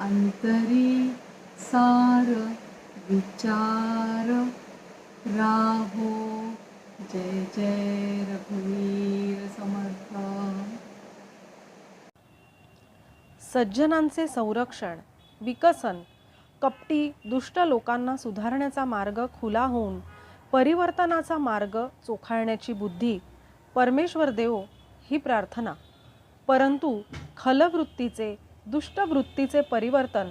अंतरी सार विचार राहो। जय जय रघुवीर समर्थ। सज्जनांचे संरक्षण विकसन कपटी दुष्ट लोकांना सुधारण्याचा मार्ग खुला होऊन परिवर्तनाचा मार्ग चोखाळण्याची बुद्धी परमेश्वर देव ही प्रार्थना. परंतु खलवृत्तीचे दुष्टवृत्तीचे परिवर्तन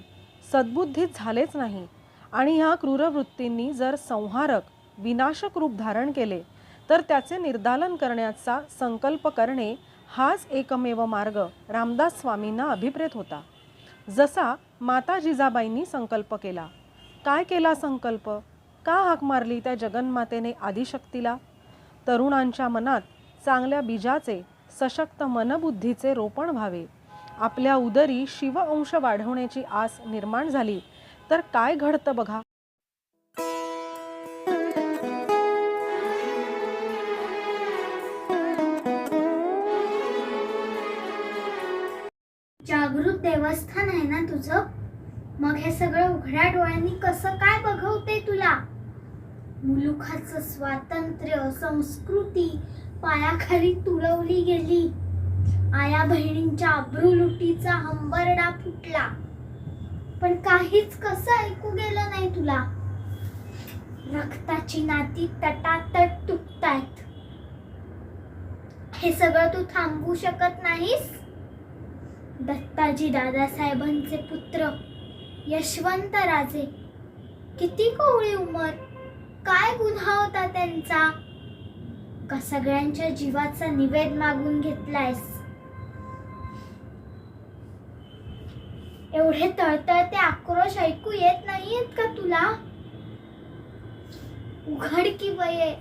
सद्बुद्धीत झालेच नाही आणि ह्या क्रूरवृत्तींनी जर संहारक विनाशक रूप धारण केले तर त्याचे निर्दालन करण्याचा संकल्प करणे हाच एकमेव मार्ग रामदास स्वामींना अभिप्रेत होता. जसा माता जिजाबाईंनी संकल्प केला. काय केला संकल्प? का हाक मारली त्या जगन्मातेने आदिशक्तीला? तरुणांच्या मनात चांगल्या बीजाचे सशक्त मनबुद्धीचे रोपण व्हावे. आपल्या उदरी शिव अंश वाढवण्याची आस निर्माण झाली. तर काय घडतं बघा? जागृत देवस्थान आहे ना तुझं? मग हे सगळं उघड्या डोळ्यांनी कसं काय बघवते तुला? मुलुखाचं स्वातंत्र्य संस्कृती पायाखाली तुडवली गेली. आया बहिणींच्या अब्रूलुटीचा हंबरडा फुटला. पण काहीच कसं ऐकू गेलं नाही तुला. रक्ताची नाती तटातट तुटतायत. हे सगळं तू थांबवू शकत नाहीस? दत्ताजी दादासाहेबांचे पुत्र यशवंत राजे. किती कोवळी उमर. काय गुन्हा होता त्यांचा? का सगळ्यांच्या जीवाचा निवेद मागून घेतलायस? एवढे तळतळते आक्रोश ऐकू येत नाहीयेत का तुला? उघड की वये.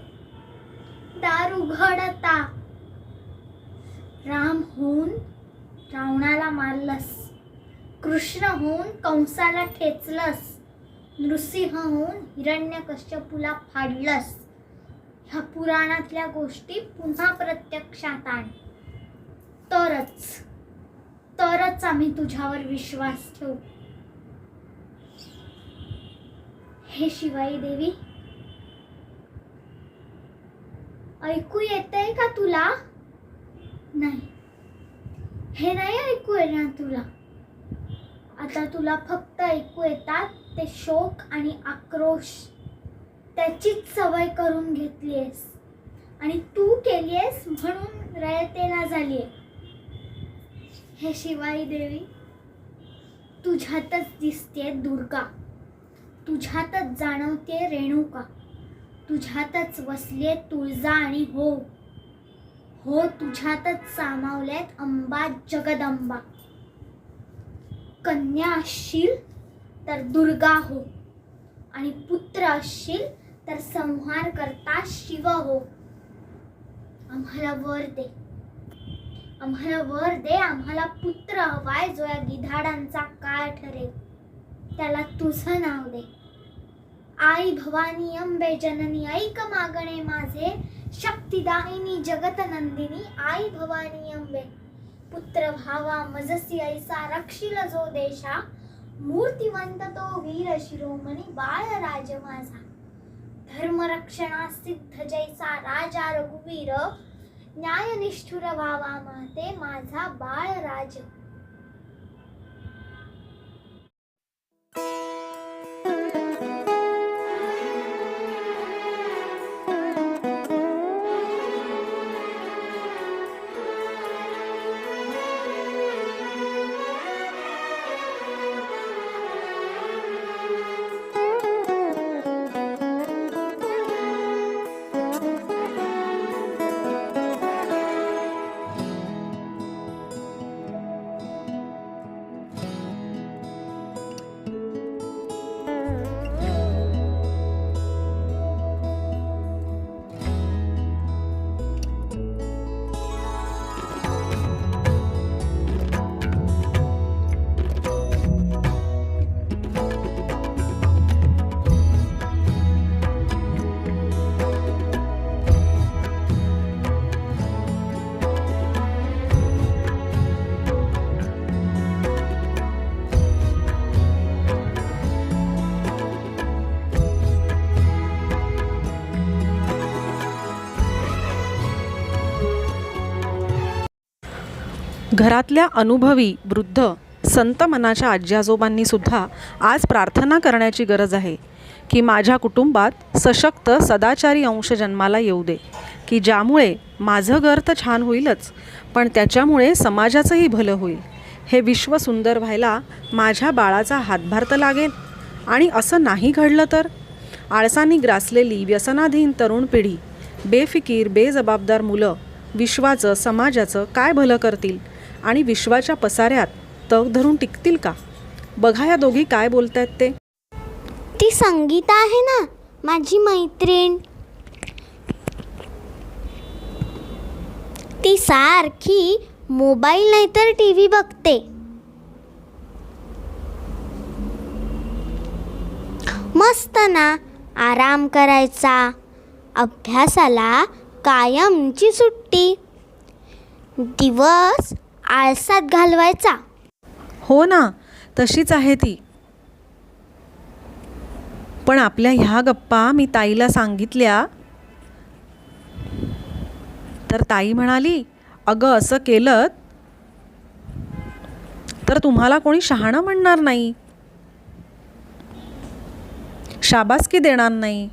दार उघड आता. राम होऊन रावणाला मारलस. कृष्ण होऊन कंसाला ठेचलस. नृसिंह होऊन हिरण्यकश्यपूला फाडलस. ह्या पुराणातल्या गोष्टी पुन्हा प्रत्यक्षात आण. तरच. तरच आम्ही तुझ्यावर विश्वास ठेवू. हे शिवाई देवी ऐकू येतंय का तुला? नाही. हे नाही ऐकू येणार तुला. आता तुला फक्त ऐकू येतात ते शोक आणि आक्रोश. त्याचीच सवय करून घेतली आहेस. आणि तू केली आहेस म्हणून रयतेला झालीये हे शिवाई देवी तुझ्यातच दिसते दुर्गा. तुझ्यातच जाणवते रेणुका. तुझ्यातच वसले तुळजा आणि हो. हो तुझ्यातच सामावल्यात अंबा जगदंबा. कन्या असशील तर दुर्गा हो आणि पुत्र असशील तर संहार करता शिव हो. आम्हाला वर दे. आम्हाला वर दे आम्हाला पुत्र हवाय जो या गिधाडांचा काळ ठरेल. त्याला तुझं नाव दे. आई भवानी अंबे जननी ऐक मागणे माझे. शक्तिदायिनी जगतनंदिनी आई भवानी अंबे. पुत्र भावा मजसी ऐसा रक्षिल जो देशा. मूर्तिवंत तो वीर शिरोमणी बाळ राज माझा धर्मरक्षणा सिद्ध जैसा राजा रघुवीर. न्यायनिष्ठुर व्हावा माते माझा बाळ राज घरातल्या अनुभवी वृद्ध संत मनाच्या आजी आजोबांनी सुद्धा आज प्रार्थना करण्याची गरज आहे की माझ्या कुटुंबात सशक्त सदाचारी अंश जन्माला येऊ दे की ज्यामुळे माझं घर तर छान होईलच पण त्याच्यामुळे समाजाचंही भलं होईल. हे विश्व सुंदर व्हायला माझ्या बाळाचा हातभार तर लागेल. आणि असं नाही घडलं तर? आळसानी ग्रासलेली व्यसनाधीन तरुण पिढी बेफिकीर बेजबाबदार मुलं विश्वाचं समाजाचं काय भलं करतील? आणि विश्वाच्या पसाऱ्यात तग धरून टिकतील का? बघा या दोघी काय बोलतायत ते. ती संगीता आहे ना माझी मैत्रीण. ती सारखी मोबाईल नाहीतर टी व्ही बघते. मस्त ना आराम करायचा अभ्यासाला कायमची सुट्टी. दिवस आळसात घालवायचा. हो ना तशीच आहे ती. पण आपल्या ह्या गप्पा मी ताईला सांगितल्या. तर ताई म्हणाली अगं असं केलं तर तुम्हाला कोणी शहाणं म्हणणार नाही. शाबासकी देणार नाही.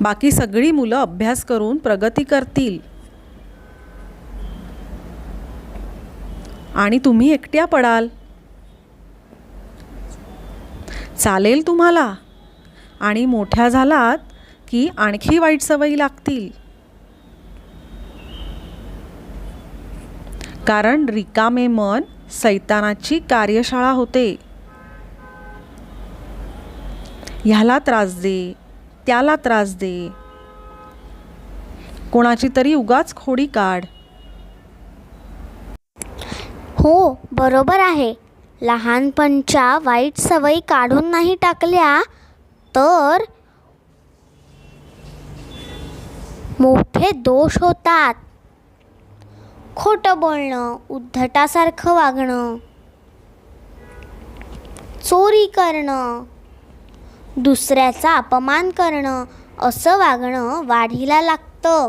बाकी सगळी मुलं अभ्यास करून प्रगती करतील. आणि तुम्ही एकट्या पडाल. चालेल तुम्हाला. आणि मोठ्या झालात की आणखी वाईट सवयी लागतील. कारण रिकामे मन सैतानाची कार्यशाळा होते. ह्याला त्रास दे त्याला त्रास दे. कोणाची तरी उगाच खोडी काढ. हो बरोबर आहे. लहानपणच्या वाईट सवयी काढून नाही टाकल्या तर मोठे दोष होतात. खोटं बोलणं उद्धटासारखं वागणं चोरी करणं दुसऱ्याचा अपमान करणं असं वागणं वाढीला लागतं.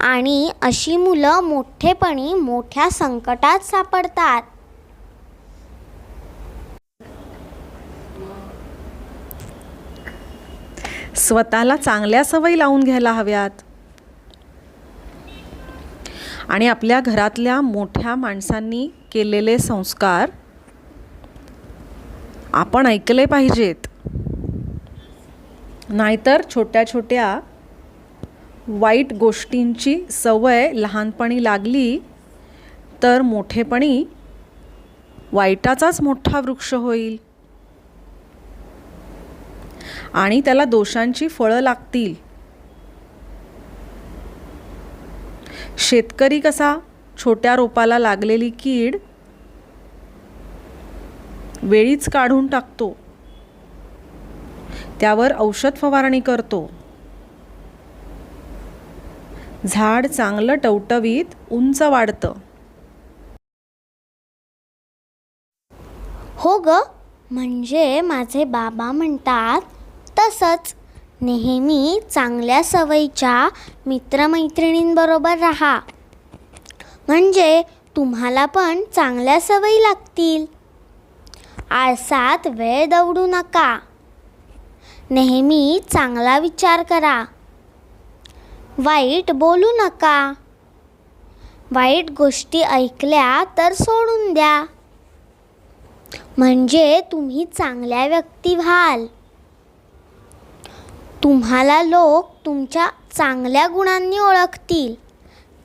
आणि अशी मुलं मोठेपणी मोठ्या संकटात सापडतात. स्वतःला चांगल्या सवयी लावून घ्यायला हव्यात. आणि आपल्या घरातल्या मोठ्या माणसांनी केलेले संस्कार आपण ऐकले पाहिजेत. नाहीतर छोट्या छोट्या वाईट गोष्टींची सवय लहानपणी लागली तर मोठेपणी वाईटाचाच मोठा वृक्ष होईल. आणि त्याला दोषांची फळं लागतील. शेतकरी कसा छोट्या रोपाला लागलेली कीड वेळीच काढून टाकतो. त्यावर औषध फवारणी करतो. झाड चांगलं टवटवीत उंच वाढतं. हो ग म्हणजे माझे बाबा म्हणतात तसंच. नेहमी चांगल्या सवयीच्या मित्रमैत्रिणींबरोबर राहा. म्हणजे तुम्हाला पण चांगल्या सवयी लागतील. आळसात वेळ दवडू नका. नेहमी चांगला विचार करा. वाईट बोलू नका. वाईट गोष्टी ऐकल्या तर सोडून द्या. म्हणजे तुम्ही चांगल्या व्यक्ती व्हाल. तुम्हाला लोक तुमच्या चांगल्या गुणांनी ओळखतील.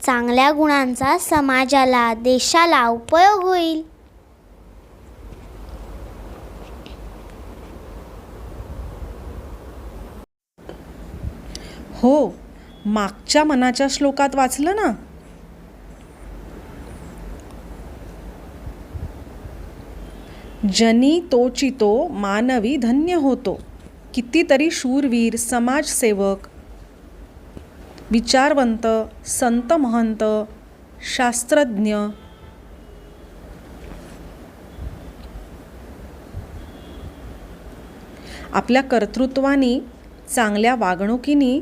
चांगल्या गुणांचा समाजाला देशाला उपयोग होईल. हो मागच्या मनाच्या श्लोकात वाचलं ना? जनी तोचितो मानवी धन्य होतो. कितीतरी शूरवीर समाजसेवक विचारवंत संत महंत शास्त्रज्ञ आपल्या कर्तृत्वानी चांगल्या वागणुकीनी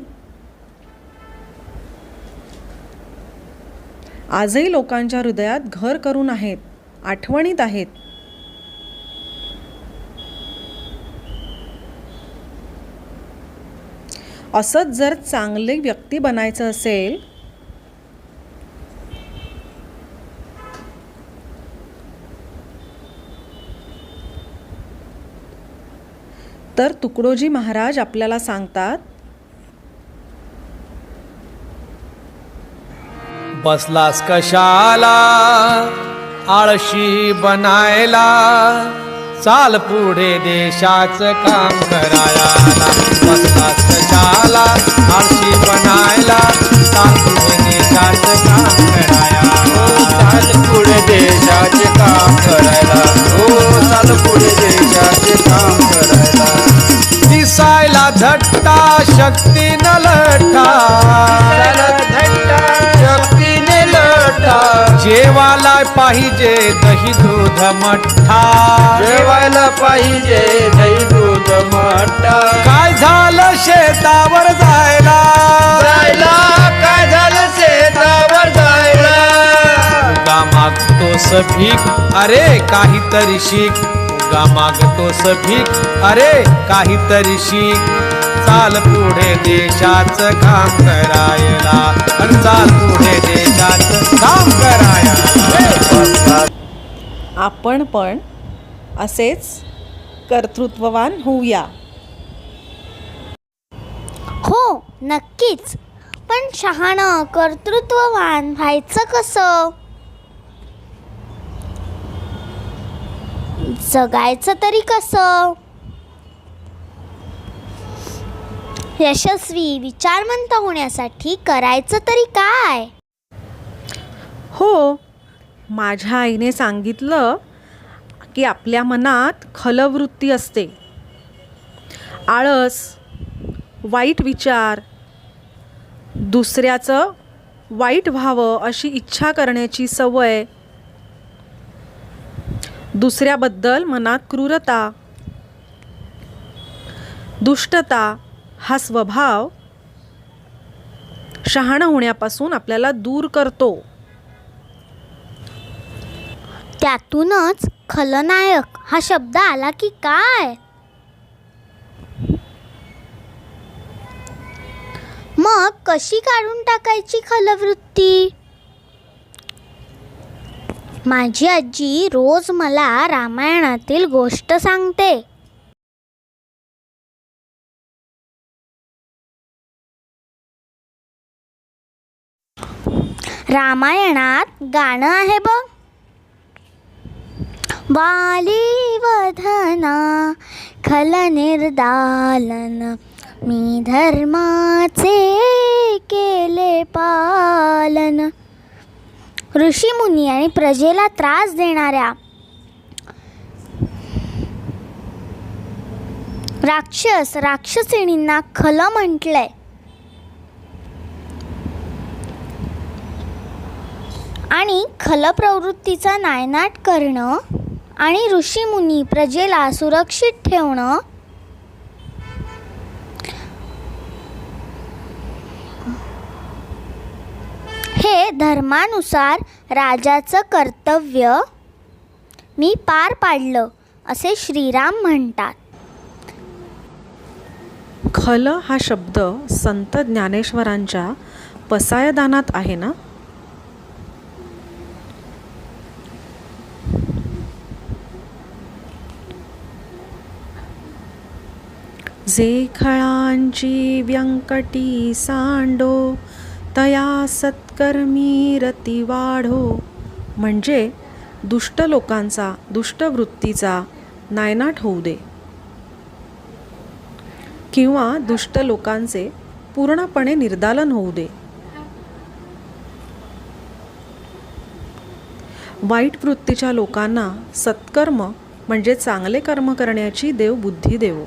आजही लोकांच्या हृदयात घर करून आहेत आठवणीत आहेत. असंच जर चांगली व्यक्ती बनायचं असेल तर तुकडोजी महाराज आपल्याला सांगतात बसलास कशाला? आळशी बनायला? चाल पुढे देशाचं काम करायला. बसलास कशाला? आळशी बनायला? चाल पुढे देशाचं काम करायला. चाल पुढे देशाचे काम करायला. हो चाल पुढे देशाचे काम करायला. दिसायला धट्टा शक्ती न लठा शक्तीने लढा जेवायला पाहिजे दही दूध मठ्ठा जेवायला पाहिजे दही दूध मठ्ठा काय झालं शेतावर जायला? जायला काय झालं शेतावर जायला? उगा मागतोस भीक अरे काहीतरी शिक. उगा मागतोस भीक अरे काहीतरी शिक. चाल पुढे देशाचं काम करायला. आणि चाल पुढे देशाचं काम करायला. आपण पण असेच कर्तृत्ववान होऊया. हो नक्कीच. पण शहाणं कर्तृत्ववान व्हायचं कसं? जगायचं तरी कसं? यशस्वी विचारवंत होण्यासाठी करायचं तरी काय? हो माझ्या आईने सांगितलं की आपल्या मनात खलवृत्ती असते. आळस वाईट विचार दुसऱ्याचं वाईट व्हावं अशी इच्छा करण्याची सवय दुसऱ्याबद्दल मनात क्रूरता दुष्टता हा स्वभाव शहाणं होण्यापासून आपल्याला दूर करतो. त्यातूनच खलनायक हा शब्द आला की काय? मग कशी काढून टाकायची खलवृत्ती? माझी आजी रोज मला रामायणातील गोष्ट सांगते. रामायणात गाणं आहे बघ. वाली वधना खल निर्दालन मी धर्माचे केले पालन. ऋषीमुनी आणि प्रजेला त्रास देणाऱ्या राक्षस राक्षसिणींना खल म्हटलंय. आणि खलप्रवृत्तीचा नायनाट करणं आणि ऋषीमुनी प्रजेला सुरक्षित ठेवणं. हे धर्मानुसार राजाचं कर्तव्य मी पार पाडलं असे श्रीराम म्हणतात. खल हा शब्द संत ज्ञानेश्वरांच्या पसायदानात आहे ना? जे खळांची व्यंकटी सांडो तया सत्कर्मी रती वाढो. म्हणजे दुष्ट लोकांचा दुष्ट वृत्तीचा नायनाट होऊ दे. किंवा दुष्ट लोकांचे पूर्णपणे निर्दालन होऊ दे. वाईट वृत्तीच्या लोकांना सत्कर्म म्हणजे चांगले कर्म करण्याची देव बुद्धी देवो.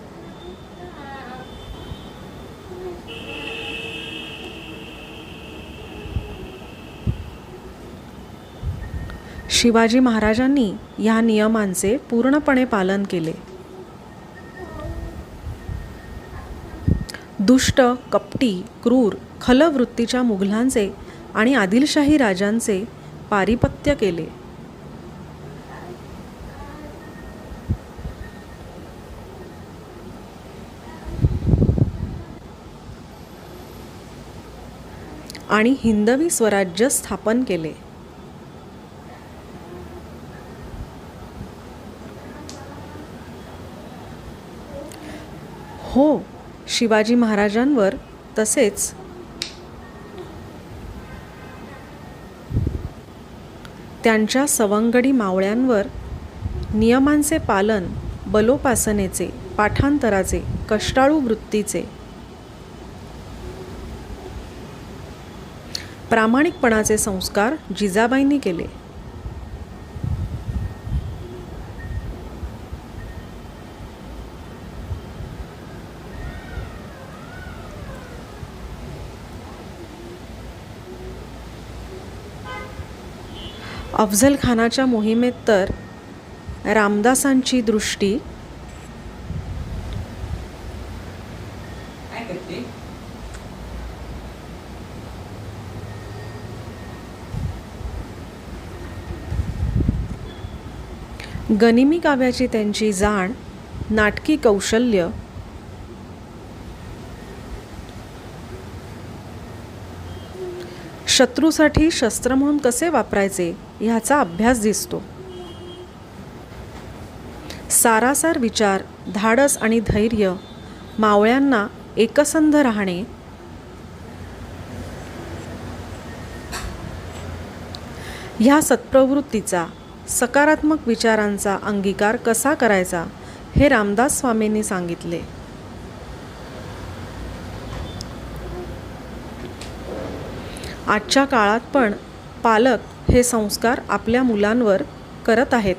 शिवाजी महाराजांनी या नियमांचे पूर्णपणे पालन केले. दुष्ट कपटी क्रूर खलवृत्तीच्या मुघलांचे आणि आदिलशाही राजांचे पारिपत्य केले. आणि हिंदवी स्वराज्य स्थापन केले. हो शिवाजी महाराजांवर तसेच. त्यांच्या सवंगडी मावळ्यांवर नियमांचे पालन बलोपासनेचे पाठांतराचे कष्टाळू वृत्तीचे. प्रामाणिकपणाचे संस्कार जिजाबाईंनी केले. अफझल खानाच्या मोहिमेत तर रामदासांची दृष्टी गनिमी काव्याची त्यांची जाण नाटकी कौशल्य शत्रूसाठी शस्त्र म्हणून कसे वापरायचे ह्याचा अभ्यास दिसतो. सारासार विचार धाडस आणि धैर्य मावळ्यांना एकसंध राहणे. ह्या सत्प्रवृत्तीचा सकारात्मक विचारांचा अंगीकार कसा करायचा हे रामदास स्वामींनी सांगितले. आजच्या काळात पण पालक हे संस्कार आपल्या मुलांवर करत आहेत.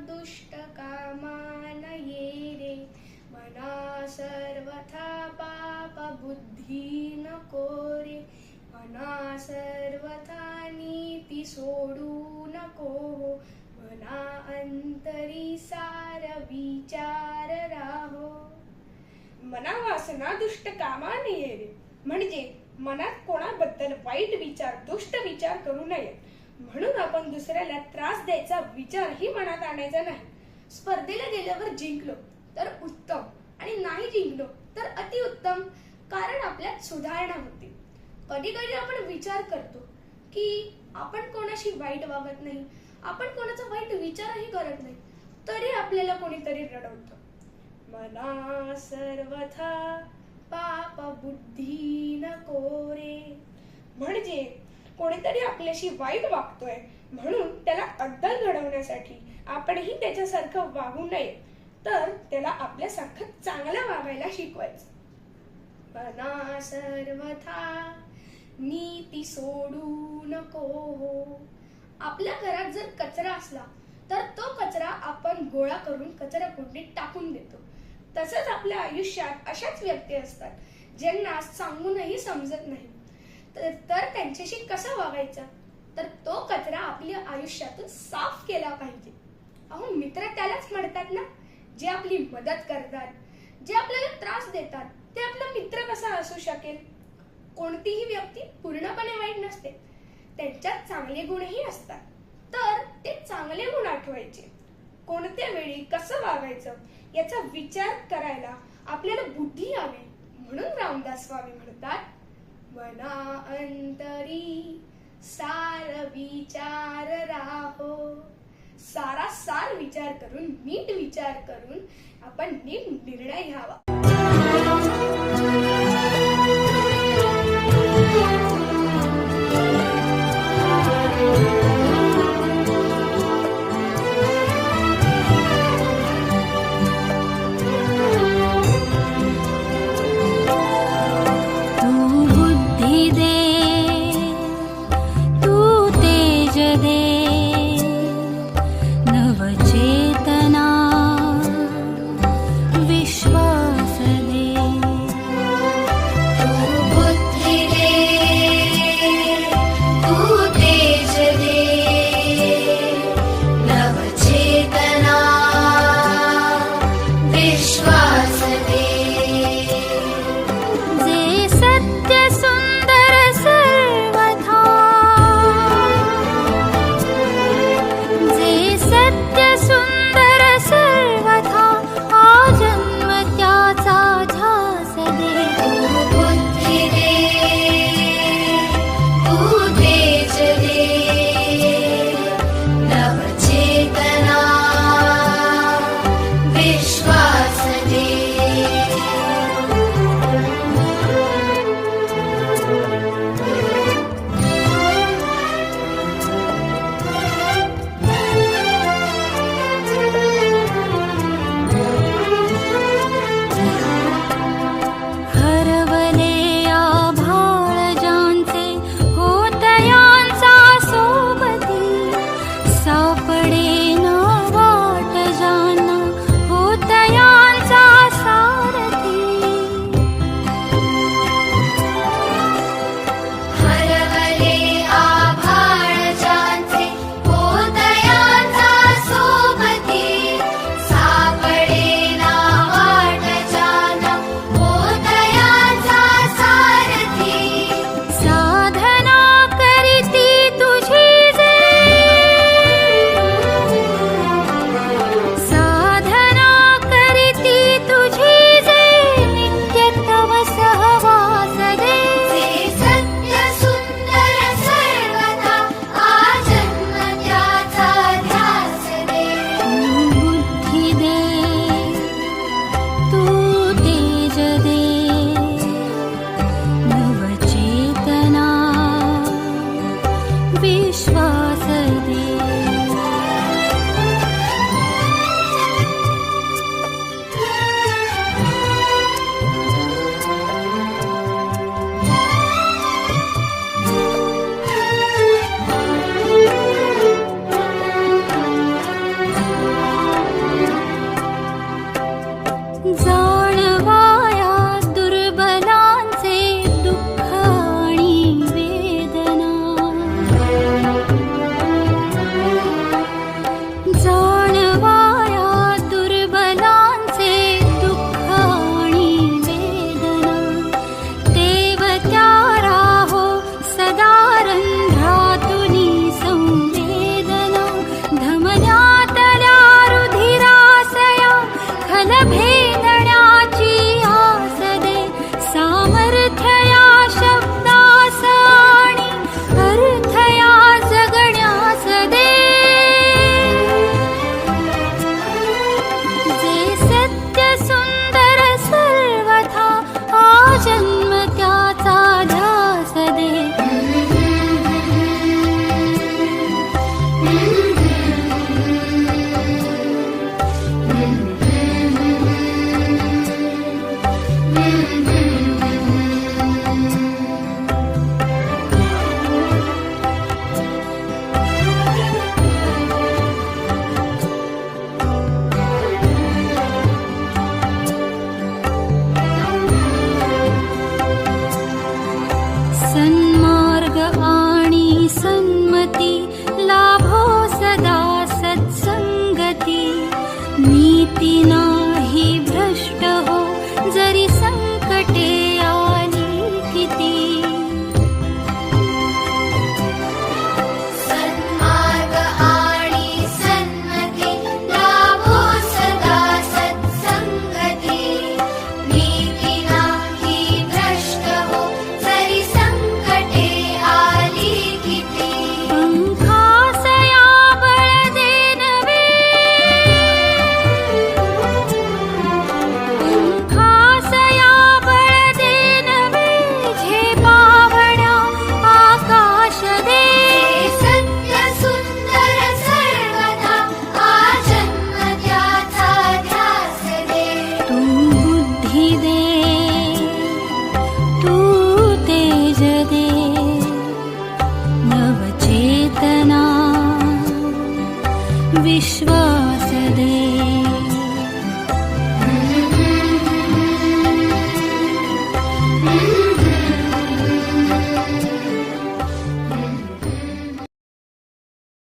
दुष्ट कामान ये रे. सर्वथा पाप बुद्धी नको रे. सर्वथा सोडू नको हो. मना अंतरी सार विचार राहो. मनावासना दुष्ट कामा येणे म्हणजे मनात कोणाबद्दल वाईट विचार दुष्ट विचार करू नये. म्हणून आपण दुसऱ्याला त्रास द्यायचा विचारही मनात आणायचा नाही. स्पर्धेला गेल्यावर जिंकलो तर उत्तम. आणि नाही जिंकलो तर अतिउत्तम. कारण आपल्यात सुधारणा होते. कधी कधी आपण विचार करतो की आपण कोणाशी वाईट वागत नाही आपण कोणाचा वाईट विचारही करत नाही तरी आपल्याला कोणीतरी रडवतं. मना सर्वथा पाप बुद्धी न रे म्हणजे कोणीतरी आपल्याशी वाईट वागतोय म्हणून त्याला अद्दल घडवण्यासाठी आपणही त्याच्यासारखं वागू नये. तर त्याला आपल्यासारखं चांगलं वागायला शिकवायचं. मना सर्वथा नीती सोडू नको हो आपल्या घरात जर कचरा असला तर तो कचरा आपण गोळा करून कचरा कुंडीत टाकून देतो. तसंच आपल्या आयुष्यात अशाच व्यक्ती असतात ज्यांना सांगूनही समजत नाही. तर तर त्यांच्याशी कसं वागायचं? तर तो कचरा आपल्या आयुष्यातून साफ केला पाहिजे. अहो मित्र त्यालाच म्हणतात ना जे आपली मदत करतात जे आपल्याला त्रास देतात ते आपला मित्र कसा असू शकेल? कोणतीही व्यक्ती पूर्णपणे वाईट नसते. त्यांच्यात चांगले गुणही असतात. तर ते चांगले गुण आठवायचे. कोणत्या वेळी कसं वागायचं? याचा विचार करायला आपल्याला बुद्धी यावी. म्हणून रामदास स्वामी म्हणतात मना अंतरी सार विचार राहो. सारा सार विचार करून नीट विचार करून आपण नीट निर्णय घ्यावा.